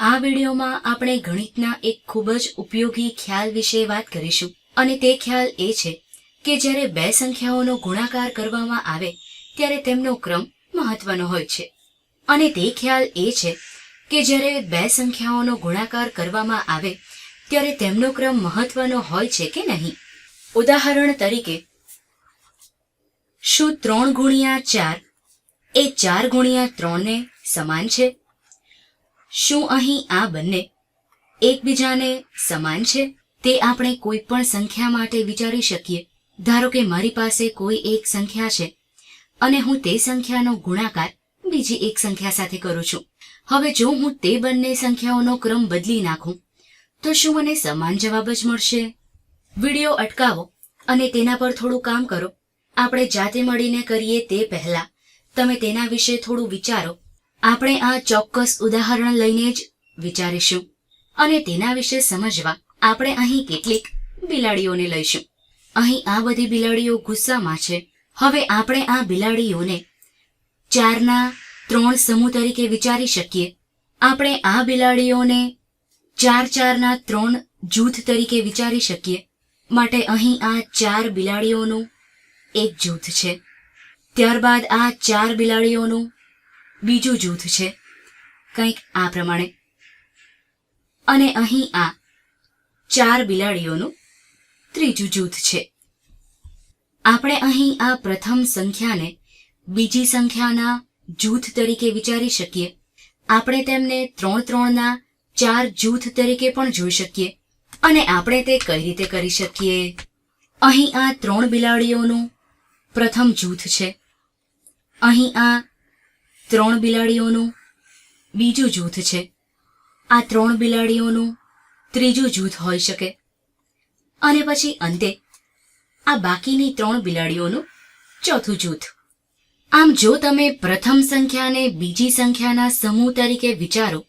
આ વિડીયોમાં આપણે ગણિતના એક ખૂબ જ ઉપયોગી ખ્યાલ વિશે વાત કરીશું. અને તે ખ્યાલ એ છે કે જ્યારે બે સંખ્યાઓનો ગુણાકાર કરવામાં આવે, ત્યારે તેમનો ક્રમ મહત્વનો હોય છે. અને તે ખ્યાલ એ છે કે જ્યારે બે સંખ્યાઓનો ગુણાકાર કરવામાં આવે, ત્યારે તેમનો ક્રમ મહત્વનો હોય છે કે નહીં? ઉદાહરણ તરીકે, શું ત્રણ ગુણ્યા ચાર એ ચાર ગુણ્યા ત્રણને સમાન છે? શું અહીં આ બંને એકબીજાને સમાન છે? તે આપણે કોઈ પણ સંખ્યા માટે વિચારી શકીએ. ધારો કે મારી પાસે કોઈ એક સંખ્યા છે અને હું તે સંખ્યાનો ગુણાકાર બીજી એક સંખ્યા સાથે કરું છું. હવે જો હું તે બંને સંખ્યાઓનો ક્રમ બદલી નાખું, તો શું મને સમાન જવાબ જ મળશે? વીડિયો અટકાવો અને તેના પર થોડું કામ કરો. આપણે જાતે મળીને કરીએ તે પહેલા તમે તેના વિશે થોડું વિચારો. આપણે આ ચોક્કસ ઉદાહરણ લઈને જ વિચારીશું અને તેના વિશે સમજવા આપણે અહીં કેટલીક બિલાડીઓને લઈશું. અહીં આ બધી બિલાડીઓ ગુસ્સામાં છે. હવે આપણે આ બિલાડીઓને ચારના ત્રણ સમૂહ તરીકે વિચારી શકીએ. આપણે આ બિલાડીઓને ચાર ચારના ત્રણ જૂથ તરીકે વિચારી શકીએ. માટે અહીં આ ચાર બિલાડીઓનું એક જૂથ છે. ત્યારબાદ આ ચાર બિલાડીઓનું બીજું જૂથ છે. કંઈક આ પ્રમાણે. અને અહીં આ ચાર બિલાડીઓનું ત્રીજું જૂથ છે. આપણે અહીં આ પ્રથમ સંખ્યાને બીજી સંખ્યાના જૂથ તરીકે વિચારી શકીએ. આપણે તેમને ત્રણ ત્રણના ચાર જૂથ તરીકે પણ જોઈ શકીએ. અને આપણે તે કઈ રીતે કરી શકીએ? અહીં આ ત્રણ બિલાડીઓનું પ્રથમ જૂથ છે. અહીં આ ત્રણ બિલાડીઓનું, બીજું જૂથ છે. આ ત્રણ બિલાડીઓનું ત્રીજું જૂથ હોઈ શકે. અને પછી અંતે, આ બાકીની ત્રણ બિલાડીઓનું ચોથું જૂથ. આમ જો તમે પ્રથમ સંખ્યાને બીજી સંખ્યાના સમૂહ તરીકે વિચારો,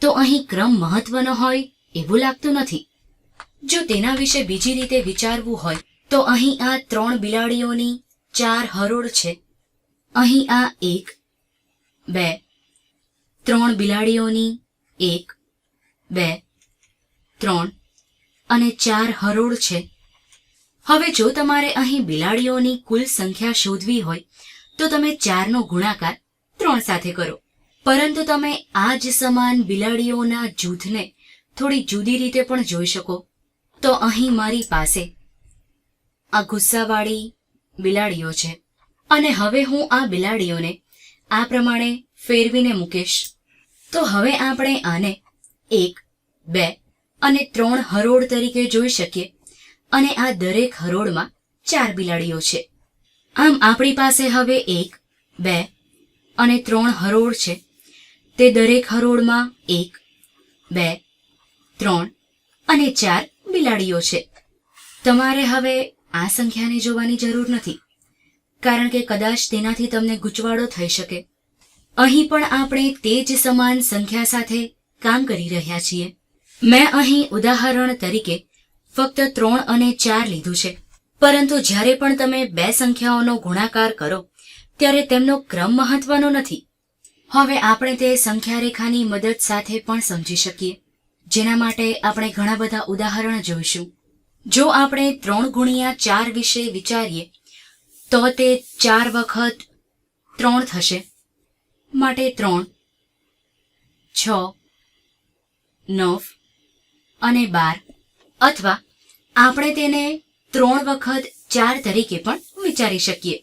તો અહીં ક્રમ મહત્વનો હોય એવું લાગતું નથી. જો તેના વિશે બીજી રીતે વિચારવું હોય, તો અહીં આ ત્રણ બિલાડીઓની ચાર હરોળ છે. અહીં આ એક બે. ત્રણ બિલાડીઓની એક. બે. ત્રણ. અને ચાર હરોળ છે. હવે જો તમારે અહીં બિલાડીઓની કુલ સંખ્યા શોધવી હોય, તો તમે ચારનો ગુણાકાર ત્રણ સાથે કરો. પરંતુ તમે આ જ સમાન બિલાડીઓના જૂથને થોડી જુદી રીતે પણ જોઈ શકો. તો અહીં મારી પાસે આ ગુસ્સાવાળી બિલાડીઓ છે. અને હવે હું આ બિલાડીઓને આ પ્રમાણે ફેરવીને મૂકીશ. તો હવે આપણે આને એક, બે અને ત્રણ હરોળ તરીકે જોઈ શકીએ. અને આ દરેક હરોળમાં ચાર બિલાડીઓ છે. આમ આપણી પાસે હવે એક, બે અને ત્રણ હરોળ છે. તે દરેક હરોળમાં એક, બે, ત્રણ અને ચાર બિલાડીઓ છે. તમારે હવે આ સંખ્યાને જોવાની જરૂર નથી. કારણ કે કદાચ તેનાથી તમને ગૂંચવાડો થઈ શકે. અહીં પણ આપણે તે જ સમાન સંખ્યા સાથે કામ કરી રહ્યા છીએ. મેં અહીં ઉદાહરણ તરીકે ફક્ત ત્રણ અને ચાર લીધું છે. પરંતુ જ્યારે પણ તમે બે સંખ્યાઓનો ગુણાકાર કરો, ત્યારે તેમનો ક્રમ મહત્વનો નથી. હવે આપણે તે સંખ્યા રેખાની મદદ સાથે પણ સમજી શકીએ. જેના માટે આપણે ઘણા બધા ઉદાહરણ જોઈશું. જો આપણે ત્રણ ગુણ્યા ચાર વિશે વિચારીએ તો તે ચાર વખત ત્રણ થશે. માટે ત્રણ, છ, નવ અને બાર. અથવા આપણે તેને ત્રણ વખત ચાર તરીકે પણ વિચારી શકીએ.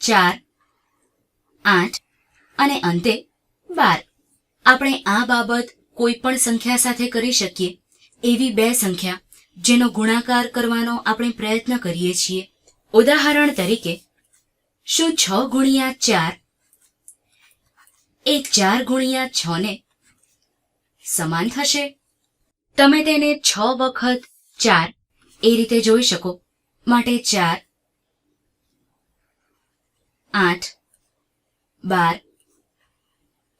ચાર, આઠ અને અંતે બાર. આપણે આ બાબત કોઈ પણ સંખ્યા સાથે કરી શકીએ. એવી બે સંખ્યા જેનો ગુણાકાર કરવાનો આપણે પ્રયત્ન કરીએ છીએ. ઉદાહરણ તરીકે, શું છ ગુણ્યા ચાર એ ચાર ગુણ્યા છ ને સમાન થશે? તમે તેને છ વખત ચાર એ રીતે જોઈ શકો. માટે ચાર, આઠ, બાર,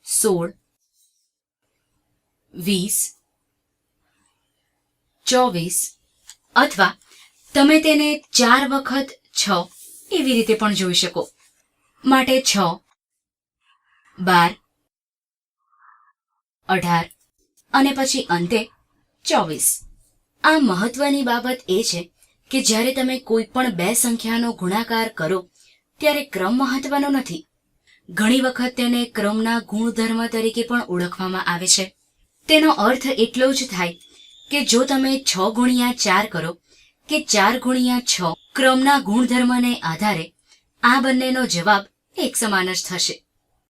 સોળ, વીસ, ચોવીસ, અથવા તમે તેને ચાર વખત છ. એવી રીતે પણ જોઈ શકો. માટે છ. બાર. અઢાર. અને પછી અંતે ચોવીસ. આ મહત્વની બાબત એ છે કે જ્યારે તમે કોઈ પણ બે સંખ્યાનો ગુણાકાર કરો, ત્યારે ક્રમ મહત્વનો નથી. ઘણી વખત તેને ક્રમના ગુણધર્મ તરીકે પણ ઓળખવામાં આવે છે. તેનો અર્થ એટલો જ થાય કે જો તમે છ ગુણ્યા ચાર કરો કે ચાર ગુણ્યા છ ક્રમના ગુણધર્મને આધારે આ બંનેનો જવાબ એક સમાન જ થશે.